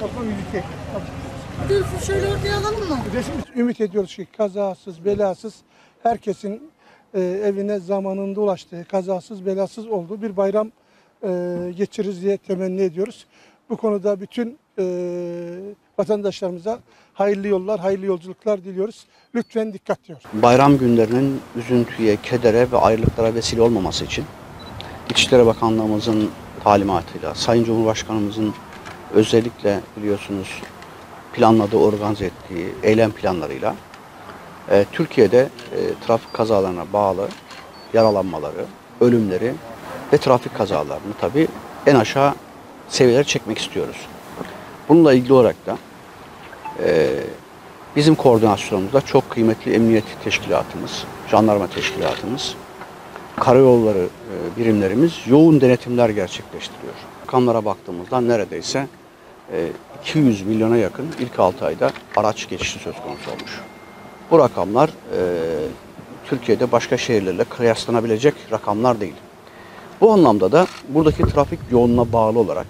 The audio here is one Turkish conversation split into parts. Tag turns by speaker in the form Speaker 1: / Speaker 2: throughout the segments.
Speaker 1: Toplam 102.
Speaker 2: Dur şöyle ortaya alalım mı?
Speaker 1: Resim ümit ediyoruz ki kazasız, belasız herkesin e, evine zamanında ulaştığı, kazasız, belasız olduğu bir bayram e, geçiririz diye temenni ediyoruz. Bu konuda bütün e, vatandaşlarımıza hayırlı yollar, hayırlı yolculuklar diliyoruz. Lütfen dikkat diyoruz.
Speaker 3: bayram günlerinin üzüntüye, kedere ve ayrılıklara vesile olmaması için İçişleri Bakanlığımızın talimatıyla, Sayın Cumhurbaşkanımızın özellikle biliyorsunuz planladığı, organize ettiği eylem planlarıyla e, Türkiye'de e, trafik kazalarına bağlı yaralanmaları, ölümleri ve trafik kazalarını tabii en aşağı seviyelere çekmek istiyoruz. Bununla ilgili olarak da e, Bizim koordinasyonumuzda çok kıymetli emniyet teşkilatımız, jandarma teşkilatımız, karayolları e, birimlerimiz yoğun denetimler gerçekleştiriyor. Rakamlara baktığımızda neredeyse 200 milyona yakın ilk 6 ayda araç geçişi söz konusu olmuş. Bu rakamlar e, Türkiye'de başka şehirlerle kıyaslanabilecek rakamlar değil. Bu anlamda da buradaki trafik yoğunluğuna bağlı olarak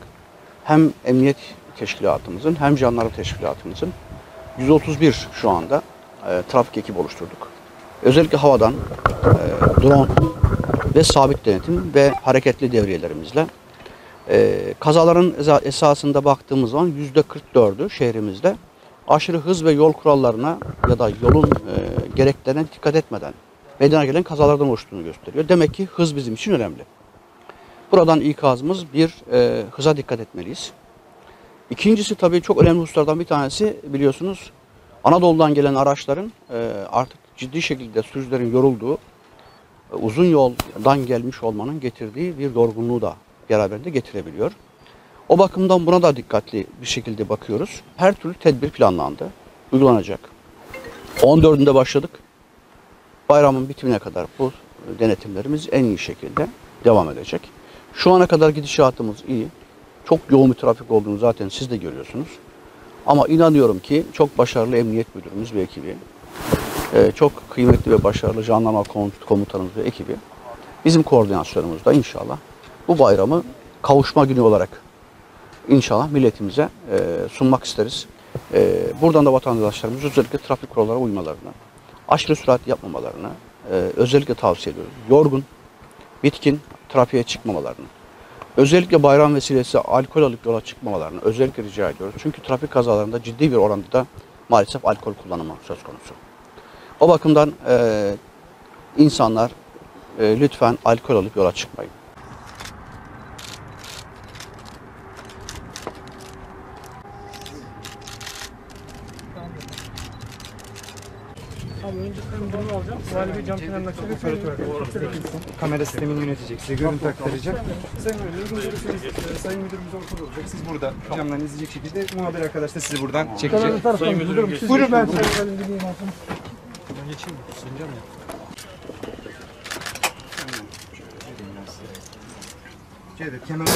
Speaker 3: hem emniyet teşkilatımızın hem jandarma teşkilatımızın 131 şu anda e, trafik ekibi oluşturduk. Özellikle havadan e, drone ve sabit denetim ve hareketli devriyelerimizle e, kazaların esasında baktığımız zaman %44'ü şehrimizde aşırı hız ve yol kurallarına ya da yolun e, gereklerine dikkat etmeden meydana gelen kazalardan oluştuğunu gösteriyor. Demek ki hız bizim için önemli. Buradan ikazımız bir e, hıza dikkat etmeliyiz. İkincisi tabii çok önemli hususlardan bir tanesi biliyorsunuz Anadolu'dan gelen araçların e, artık ciddi şekilde sürücülerin yorulduğu e, uzun yoldan gelmiş olmanın getirdiği bir yorgunluğu da beraberinde getirebiliyor. O bakımdan buna da dikkatli bir şekilde bakıyoruz. Her türlü tedbir planlandı, uygulanacak. 14'ünde başladık. Bayramın bitimine kadar bu denetimlerimiz en iyi şekilde devam edecek. Şu ana kadar gidişatımız iyi. Çok yoğun bir trafik olduğunu zaten siz de görüyorsunuz. Ama inanıyorum ki çok başarılı emniyet müdürümüz ve ekibi, e, çok kıymetli ve başarılı jandarma komut- komutanımız ve ekibi bizim koordinasyonumuzda inşallah bu bayramı kavuşma günü olarak inşallah milletimize e, sunmak isteriz. E, buradan da vatandaşlarımız özellikle trafik kurallarına uymalarını, aşırı sürat yapmamalarını e, özellikle tavsiye ediyoruz. Yorgun, bitkin trafiğe çıkmamalarını. Özellikle bayram vesilesi alkol alıp yola çıkmamalarını özellikle rica ediyoruz. Çünkü trafik kazalarında ciddi bir oranda da maalesef alkol kullanımı söz konusu. O bakımdan e, insanlar e, lütfen alkol alıp yola çıkmayın.
Speaker 1: Abi önce ben bunu alacağım. Vali Bey cam kenarına çıkıyor.
Speaker 4: Kamera sistemini yönetecek, size görüntü aktaracak.
Speaker 1: Sayın Sayın Müdürümüz ortada olacak.
Speaker 4: Siz burada camdan izleyecek şekilde muhabir arkadaş da sizi buradan çekecek.
Speaker 1: taraftan müdürüm. Buyurun ben Sayın Valim dinleyeyim alsın.
Speaker 4: Şeyde, kemer...